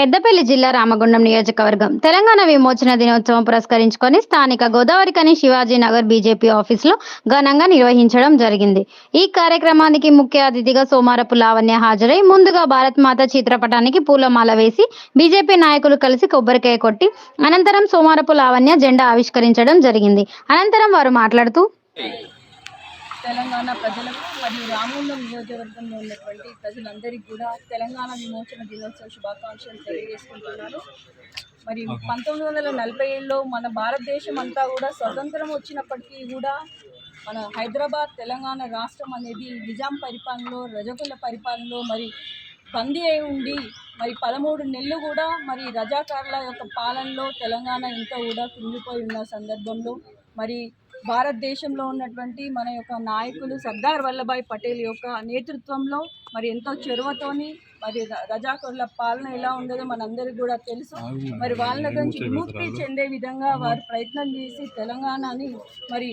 పెద్దపల్లి జిల్లా రామగుండం నియోజకవర్గం. తెలంగాణ విమోచన దినోత్సవం పురస్కరించుకొని స్థానిక గోదావరి కని శివాజీ నగర్ బీజేపీ ఆఫీసులో ఘనంగా నిర్వహించడం జరిగింది. ఈ కార్యక్రమానికి ముఖ్య అతిథిగా సోమారపు లావణ్య హాజరై ముందుగా భారత్ మాత చిత్రపటానికి పూలమాల వేసి బీజేపీ నాయకులు కలిసి కొబ్బరికాయ కొట్టి అనంతరం సోమారపు లావణ్య జెండా ఆవిష్కరించడం జరిగింది. అనంతరం వారు మాట్లాడుతూ తెలంగాణ ప్రజలకు మరియు రామగుండం నియోజకవర్గంలో ఉన్నటువంటి ప్రజలందరికీ కూడా తెలంగాణ విమోచన దినోత్సవ శుభాకాంక్షలు తెలియజేసుకుంటున్నాను. మరి పంతొమ్మిది వందల నలభై ఏడులో మన భారతదేశం అంతా కూడా స్వతంత్రం వచ్చినప్పటికీ కూడా మన హైదరాబాద్ తెలంగాణ రాష్ట్రం అనేది నిజాం పరిపాలనలో రజకుల పరిపాలనలో మరి బందీ అయి ఉండి మరి పదమూడు నెలలు కూడా మరి రజాకారుల యొక్క పాలనలో తెలంగాణ ఇంకా కూడా కుంగిపోయి ఉన్న సందర్భంలో మరి భారతదేశంలో ఉన్నటువంటి మన యొక్క నాయకులు సర్దార్ వల్లభాయ్ పటేల్ యొక్క నేతృత్వంలో మరి ఎంతో చొరవతోని మరి రజాకర్ల పాలన ఎలా ఉండదో మనందరికీ కూడా తెలుసు. మరి వాళ్ళ నుంచి విముక్తి చెందే విధంగా వారు ప్రయత్నం చేసి తెలంగాణని మరి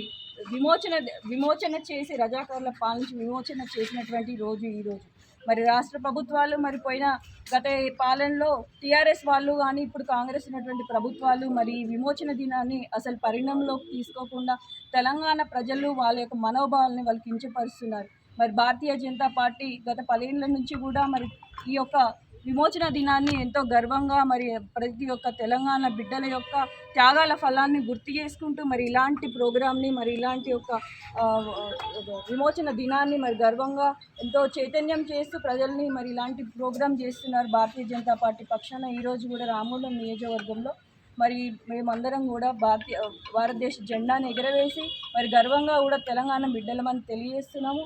విమోచన విమోచన చేసి రజాకారుల పాలన నుంచి విమోచన చేసినటువంటి రోజు ఈరోజు మరి రాష్ట్ర ప్రభుత్వాలు మరి పోయిన గత పాలనలో టీఆర్ఎస్ వాళ్ళు కానీ ఇప్పుడు కాంగ్రెస్ ఉన్నటువంటి ప్రభుత్వాలు మరి ఈ విమోచన దినాన్ని అసలు పరిణామంలోకి తీసుకోకుండా తెలంగాణ ప్రజలు వాళ్ళ యొక్క మనోభావాలని వాళ్ళు కించపరుస్తున్నారు. మరి భారతీయ జనతా పార్టీ గత పదేళ్ళ నుంచి కూడా మరి ఈ యొక్క విమోచన దినాన్ని ఎంతో గర్వంగా మరి ప్రతి ఒక్క తెలంగాణ బిడ్డల యొక్క త్యాగాల ఫలాన్ని గుర్తు చేసుకుంటూ మరి ఇలాంటి ప్రోగ్రామ్ని మరి ఇలాంటి యొక్క విమోచన దినాన్ని మరి గర్వంగా ఎంతో చైతన్యం చేస్తూ ప్రజల్ని మరి ఇలాంటి ప్రోగ్రాం చేస్తున్నారు భారతీయ జనతా పార్టీ పక్షాన. ఈరోజు కూడా రామూలం నియోజకవర్గంలో మరి మేమందరం కూడా భారతీయ భారతదేశ జెండాను ఎగరవేసి మరి గర్వంగా కూడా తెలంగాణ బిడ్డలమని తెలియజేస్తున్నాము.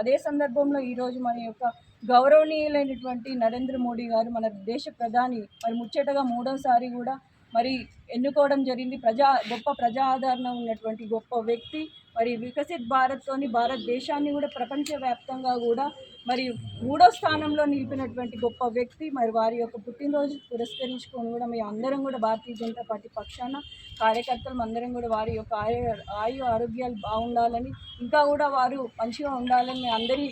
అదే సందర్భంలో ఈరోజు మన యొక్క గౌరవనీయులైనటువంటి నరేంద్ర మోడీ గారు మన దేశ ప్రధాని. మరి ముచ్చటగా మూడోసారి కూడా మరి ఎన్నుకోవడం జరిగింది. ప్రజా గొప్ప ప్రజా ఆదరణ ఉన్నటువంటి గొప్ప వ్యక్తి. మరి వికసిత్ భారత్తోని భారతదేశాన్ని కూడా ప్రపంచవ్యాప్తంగా కూడా మరి మూడో స్థానంలో నిలిపినటువంటి గొప్ప వ్యక్తి. మరి వారి యొక్క పుట్టినరోజు పురస్కరించుకొని కూడా మీ అందరం కూడా భారతీయ జనతా పార్టీ పక్షాన కార్యకర్తలు అందరం కూడా వారి యొక్క ఆయు ఆయు ఆరోగ్యాలు బాగుండాలని ఇంకా కూడా వారు మంచిగా ఉండాలని అందరి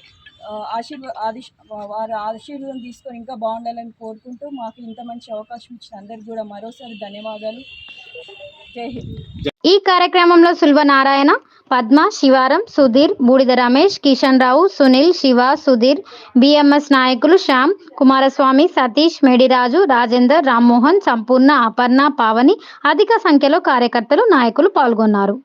ఆశీర్వ ఆదిశ్ వారి ఆశీర్వాదం తీసుకొని ఇంకా బాగుండాలని కోరుకుంటూ మాకు ఇంత మంచి అవకాశం ఇచ్చిన అందరికి కూడా మరోసారి ధన్యవాదాలు. జై హింద్. ఈ కార్యక్రమంలో సుల్వ నారాయణ పద్మ శివారం సుధీర్ బూడిద రమేష్ కిషన్ రావు సునీల్ శివ సుధీర్ బిఎంఎస్ నాయకులు శ్యామ్ కుమారస్వామి సతీష్ మేడిరాజు రాజేందర్ రామ్మోహన్ సంపూర్ణ అపర్ణ పావని అధిక సంఖ్యలో కార్యకర్తలు నాయకులు పాల్గొన్నారు.